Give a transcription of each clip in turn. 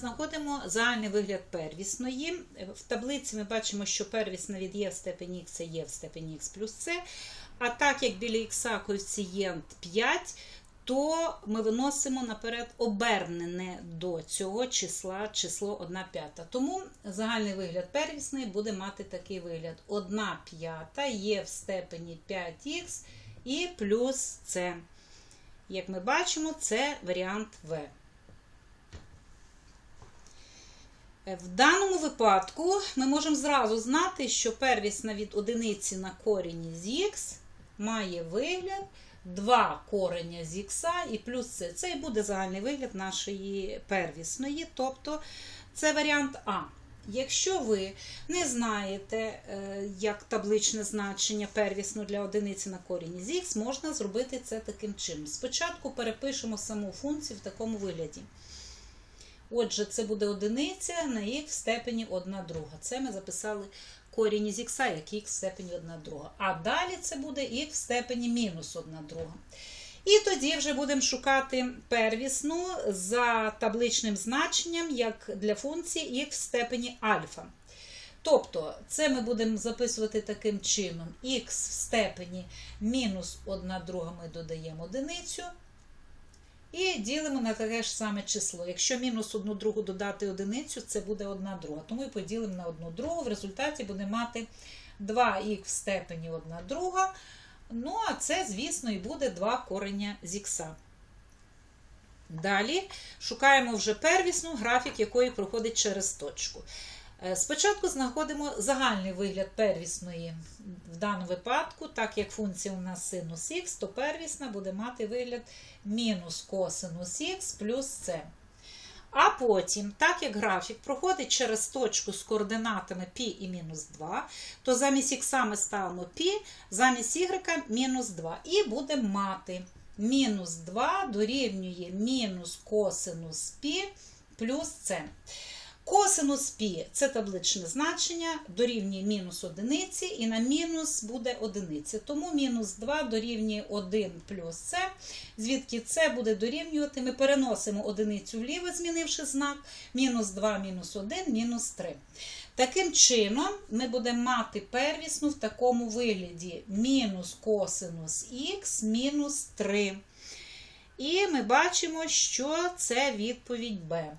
знаходимо загальний вигляд первісної. В таблиці ми бачимо, що первісна від є в степені х це є в степені х плюс c. А так як біля х коефіцієнт 5, то ми виносимо наперед обернене до цього числа число 1 п'ята. Тому загальний вигляд первісної буде мати такий вигляд: 1 п'ята є в степені 5х і плюс c. Як ми бачимо, це варіант В. В даному випадку ми можемо зразу знати, що первісна від одиниці на корені з х має вигляд 2 корення з х і плюс це. Це і буде загальний вигляд нашої первісної, тобто це варіант А. Якщо ви не знаєте, е, як табличне значення первісно для одиниці на корінь з х, можна зробити це таким чином. Спочатку перепишемо саму функцію в такому вигляді. Отже, це буде одиниця на х в степені 1 друга. Це ми записали корінь із х, як х в степені 1 друга. А далі це буде х в степені мінус 1 друга. І тоді вже будемо шукати первісну за табличним значенням, як для функції х в степені альфа. Тобто, це ми будемо записувати таким чином: х в степені мінус 1 друга ми додаємо одиницю. І ділимо на таке ж саме число. Якщо мінус 1 другу додати одиницю, це буде 1 друга. Тому і поділимо на 1 другу. В результаті будемо мати 2х в степені 1 друга. Ну, а це, звісно, і буде 2 корення з х. Далі шукаємо вже первісну графік, якої проходить через точку. Спочатку знаходимо загальний вигляд первісної в даному випадку, так як функція у нас синус х, то первісна буде мати вигляд мінус косинус х плюс c. А потім, так як графік проходить через точку з координатами π і мінус 2, то замість х ми ставимо π, замість y мінус 2. І будемо мати мінус 2 дорівнює мінус косинус π плюс c. Косинус π це табличне значення, дорівнює мінус одиниці, і на мінус буде одиниця. Тому мінус 2 дорівнює 1 плюс c, звідки це буде дорівнювати. Ми переносимо одиницю вліво, змінивши знак, мінус 2, мінус 1, мінус 3. Таким чином, ми будемо мати первісну в такому вигляді: мінус косинус х мінус 3. І ми бачимо, що це відповідь Б.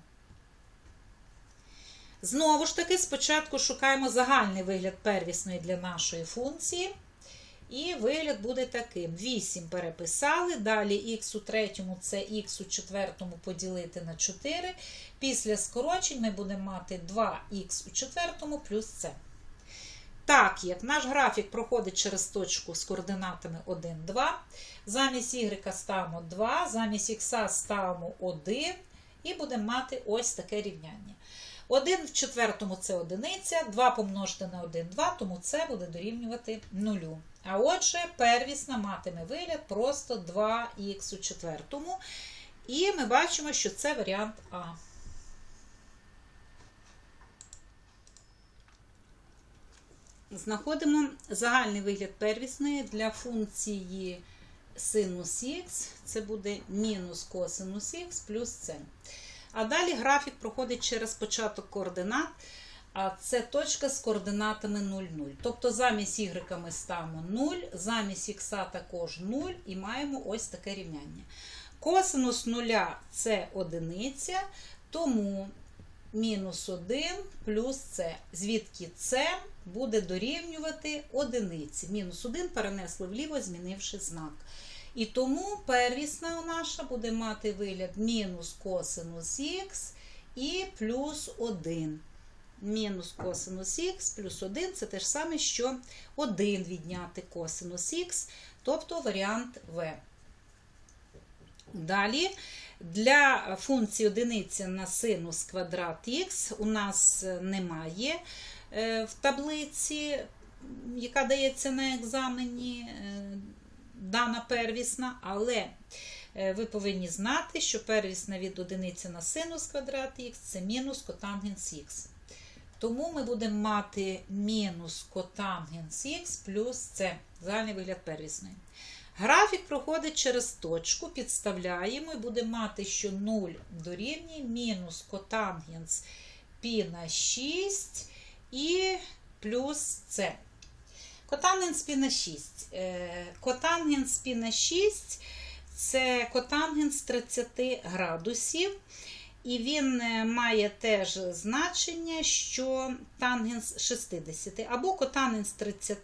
Знову ж таки, спочатку шукаємо загальний вигляд первісної для нашої функції. І вигляд буде таким: 8 переписали, далі х у третьому це х у четвертому поділити на 4. Після скорочень ми будемо мати 2х у четвертому плюс c. Так, як наш графік проходить через точку з координатами 1, 2. Замість y ставимо 2, замість х ставимо 1, і будемо мати ось таке рівняння. 1 в четвертому це одиниця, 2 помножити на 1, 2, тому це буде дорівнювати 0. А отже, первісна матиме вигляд просто 2х у четвертому. І ми бачимо, що це варіант А. Знаходимо загальний вигляд первісної для функції синус х, це буде мінус косинус х плюс c. А далі графік проходить через початок координат, а це точка з координатами 0, 0. Тобто замість y ми ставимо 0, замість х також 0 і маємо ось таке рівняння. Косинус 0 це одиниця, тому мінус 1 плюс c, звідки c буде дорівнювати одиниці. Мінус 1 перенесли вліво, змінивши знак. І тому первісна наша буде мати вигляд мінус косинус х і плюс 1. Мінус косинус х плюс 1 це те ж саме, що 1 відняти косинус х, тобто варіант В. Далі для функції одиниці на синус квадрат х у нас немає в таблиці, яка дається на екзамені дана первісна, але ви повинні знати, що первісна від одиниці на синус квадрат х це мінус котангенс х. Тому ми будемо мати мінус котангенс х плюс це загальний вигляд первісної. Графік проходить через точку, підставляємо і будемо мати, що 0 дорівнює мінус котангенс π на 6 і плюс С. Котангенс π на 6. Е, Котангенс π на 6 це котангенс 30 градусів. І він е, має теж значення, що тангенс 60 або котангенс 30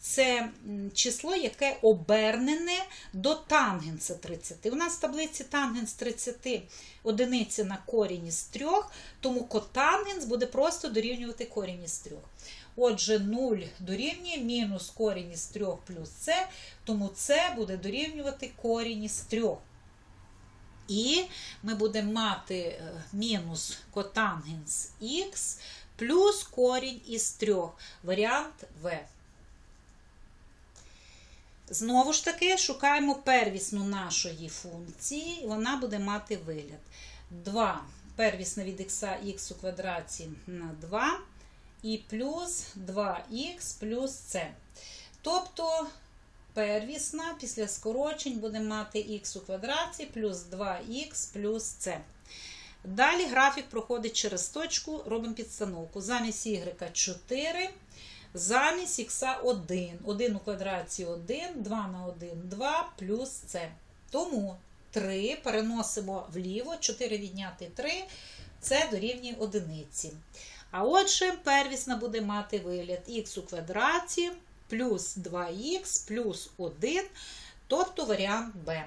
це число, яке обернене до тангенса 30. У нас в таблиці тангенс 30 одиниця на корінь із 3, тому котангенс буде просто дорівнювати корінь із 3. Отже, 0 дорівнює мінус корінь із 3 плюс С, тому це буде дорівнювати корінь із 3. І ми будемо мати е, мінус котангенс х плюс корінь із 3. Варіант В. Знову ж таки, шукаємо первісну нашої функції, вона буде мати вигляд. 2 первісна від х у квадраті на 2 і плюс 2х плюс c. Тобто первісна після скорочень буде мати х у квадраті плюс 2х плюс c. Далі графік проходить через точку, робимо підстановку. Замість y 4, замість х 1. 1 у квадраті 1, 2 на 1, 2 плюс c. Тому 3 переносимо вліво, 4 відняти 3, це дорівнює одиниці. А отже, первісна буде мати вигляд х у квадраті плюс 2х плюс 1, тобто варіант Б.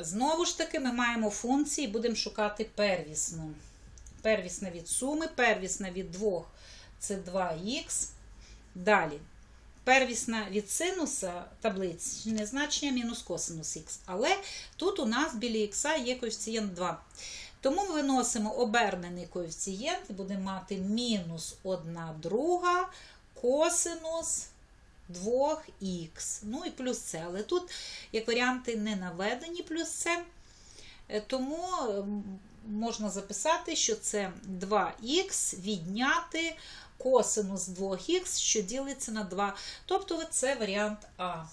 Знову ж таки, ми маємо функції, будемо шукати первісну. Первісна від суми, первісна від 2 це 2х. Далі. Первісна від синуса табличне значення мінус косинус х. Але тут у нас біля х є коефіцієнт 2. Тому ми виносимо обернений коефіцієнт і будемо мати мінус 1 друга косинус 2х. Ну і плюс це. Але тут, як варіанти, не наведені плюс це. Тому можна записати, що це 2х відняти косинус 2х, що ділиться на 2. Тобто це варіант А.